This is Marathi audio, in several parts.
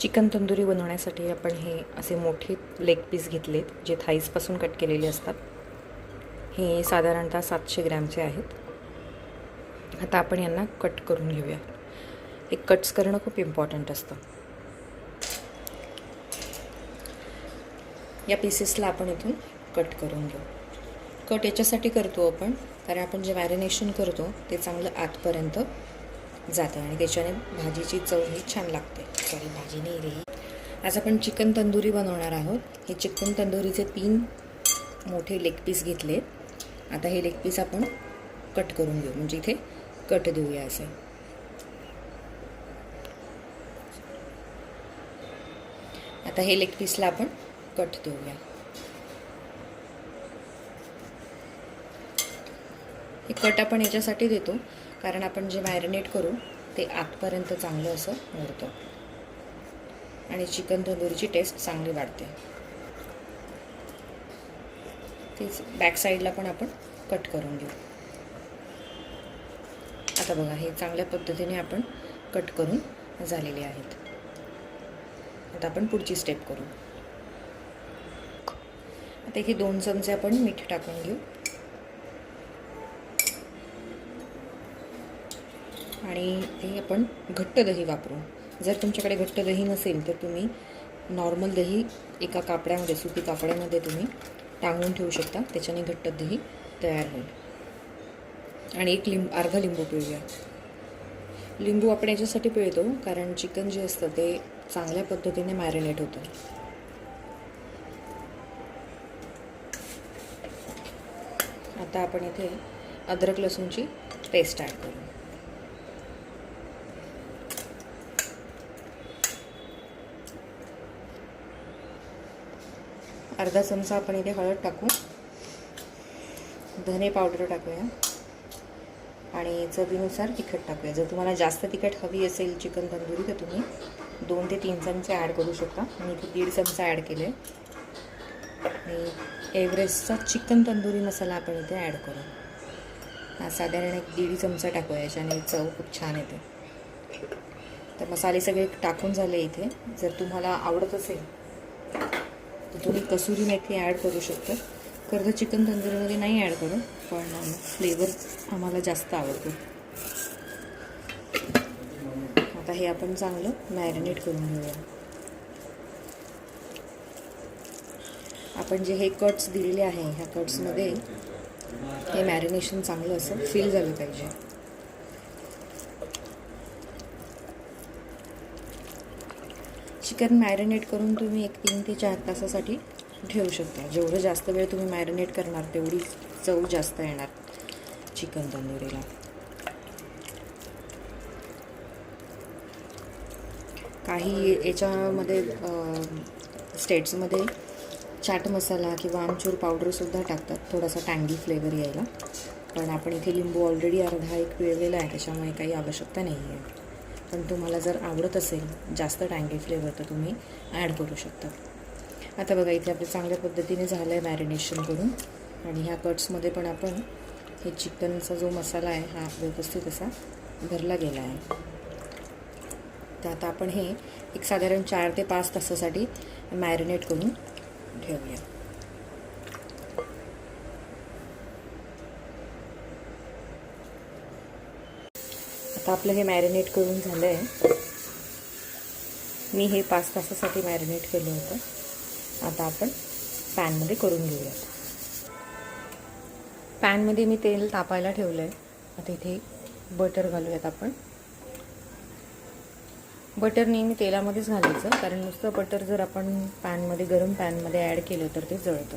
चिकन तंदुरी बनवण्यासाठी आपण हे असे मोठे लेग पीस घेतलेत जे थाईजपासून कट केलेले असतात. हे साधारणतः सातशे ग्रॅमचे आहेत. आता आपण यांना कट करून घेऊया. हे कट्स करणं खूप इम्पॉर्टंट असतं. या पीसेसला आपण इथून कट करून घेऊ. कट याच्यासाठी करतो आपण कारण आपण जे मॅरिनेशन करतो ते चांगलं आतपर्यंत जातं आणि त्याच्याने भाजीची चव ही छान लागते. सॉरी भाजी नाही रे आज आपण चिकन तंदुरी बनवणार आहोत. हे चिकन तंदुरीचे तीन मोठे लेग पीस घेतले आता हे लेग पीस आपण कट करून घेऊ. म्हणजे इथे कट देऊया असे. आता हे लेग पीसला आपण कट देऊया. एक कट आपण याच्यासाठी देतो. कारण आपण जे मॅरिनेट करू ते आतपर्यंत चांगलं असं मिळतं आणि चिकन तंदुरीची टेस्ट चांगली वाढते. तेच बॅक साईडला पण आपण कट करून घेऊ. आता बघा हे चांगल्या पद्धतीने आपण कट करून झालेले आहेत. आता आपण पुढची स्टेप करू. आता इथे दोन चमचे आपण मीठ टाकून घेऊ. आणि ते आपण घट्ट दही वापरू जर तुमच्याकडे घट्ट दही नसेल तर तुम्ही नॉर्मल दही एका कापड्यामध्ये सुती कापड्यामध्ये तुम्ही टांगून ठेवू शकता. त्याच्याने घट्ट दही तयार होईल. आणि एक लिंब अर्धा लिंबू पिळूया. लिंबू आपण याच्यासाठी पिळतो कारण चिकन जे असतं ते चांगल्या पद्धतीने मॅरिनेट होतं. आता आपण इथे अद्रक लसूणची पेस्ट ॲड करू. अर्धा चमचा आपण इथे हळद टाकू. धने पावडर टाकूया. आणि चवीनुसार तिखट टाकूया. जर तुम्हाला जास्त तिखट हवी असेल चिकन तंदुरी तर तुम्ही दोन ते तीन चमचे ॲड करू शकता. मी इथे दीड चमचा ॲड केले. आणि एव्हरेस्टचा चिकन तंदुरी मसाला आपण इथे ॲड करू. हा साधारण एक दीड चमचा टाकूया याच्याने चव खूप छान येते. तर मसाले सगळे टाकून झाले इथे. जर तुम्हाला आवडत असेल तर तुम्ही कसुरी मेथी ॲड करू शकता. खरं चिकन तंदुरीमध्ये नाही ॲड करू पण फ्लेवर आम्हाला जास्त आवडतो. आता हे आपण चांगलं मॅरिनेट करून घेऊया. आपण जे हे कट्स दिलेले आहे ह्या कट्समध्ये हे मॅरिनेशन चांगलं असं फील झालं पाहिजे. चिकन मॅरिनेट करून तुम्ही एक तीन ते चार तासासाठी ठेवू शकता. जेवढं जास्त वेळ तुम्ही मॅरिनेट करणार तेवढी चव जास्त येणार चिकन तंदुरीला. काही याच्यामध्ये स्टेट्समध्ये चाट मसाला किंवा आमचूर पावडरसुद्धा टाकतात. थोडासा टँगी फ्लेवर यायला. पण आपण इथे लिंबू ऑलरेडी अर्धा एक पिळलेला आहे त्याच्यामुळे काही आवश्यकता नाही आहे पण तुम्हाला जर आवडत असेल जास्त टँगी फ्लेवर तर तुम्ही ॲड करू शकता. आता बघा इथे आपलं चांगल्या पद्धतीने झालं आहे मॅरिनेशन करून. आणि ह्या कट्समध्ये पण आपण हे चिकनचा जो मसाला आहे हा व्यवस्थित असा भरला गेला आहे. तर आता आपण हे एक साधारण चार ते पाच तासासाठी मॅरिनेट करून ठेवूया. आता आपलं हे मॅरिनेट करून झालं आहे मी हे पाच तासासाठी मॅरिनेट केलं होतं. आता आपण पॅनमध्ये करून घेऊयात. पॅनमध्ये मी तेल तापायला ठेवलं आहे आता इथे बटर घालूयात आपण. बटर नेहमी तेलामध्येच घालायचं कारण नुसतं बटर जर आपण पॅनमध्ये गरम पॅनमध्ये ॲड केलं तर ते जळतं.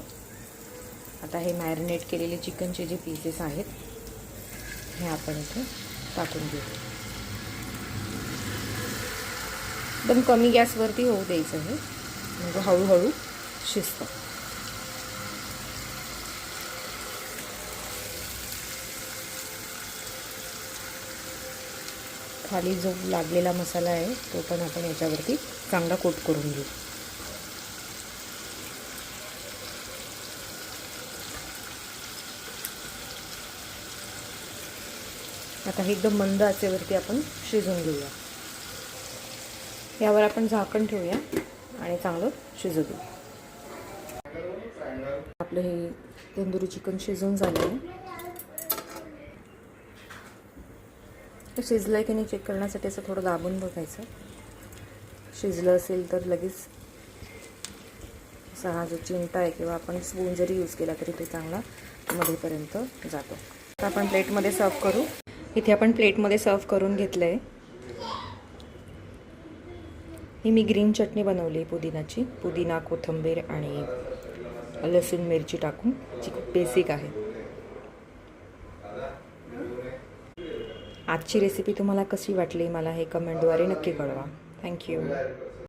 आता हे मॅरिनेट केलेले चिकनचे जे पीसेस आहेत हे आपण इथे टाकून घेऊ. एकदम कमी गॅसवरती होऊ द्यायचं हे. म्हणजे हळूहळू शिजतं. खाली जो लागलेला मसाला आहे तो पण आपण याच्यावरती चांगला कोट करून घेऊ. आता हे एकदम मंद आचेवरती आपण शिजवून घेऊया. यावर आपण झाकण ठेवूया आणि चांगलं शिजू देऊ. आपलं हे तंदुरी चिकन शिजून झालं आहे शिजलं आहे की नाही चेक करण्यासाठी असं थोडं दाबून बघायचं. शिजलं असेल तर लगेच असा हा जो चिमटा आहे किंवा आपण स्पून जरी यूज केला तरी तो चांगला मध्येपर्यंत जातो. आता आपण प्लेटमध्ये सर्व करू. इथे आपण प्लेटमध्ये सर्व करून घेतलं आहे ही मी ग्रीन चटणी बनवली पुदिनाची पुदिना कोथिंबीर आणि लसूण मिरची टाकून जी खूप बेसिक आहे. आजची रेसिपी तुम्हाला कशी वाटली मला हे कमेंटद्वारे नक्की कळवा. थँक्यू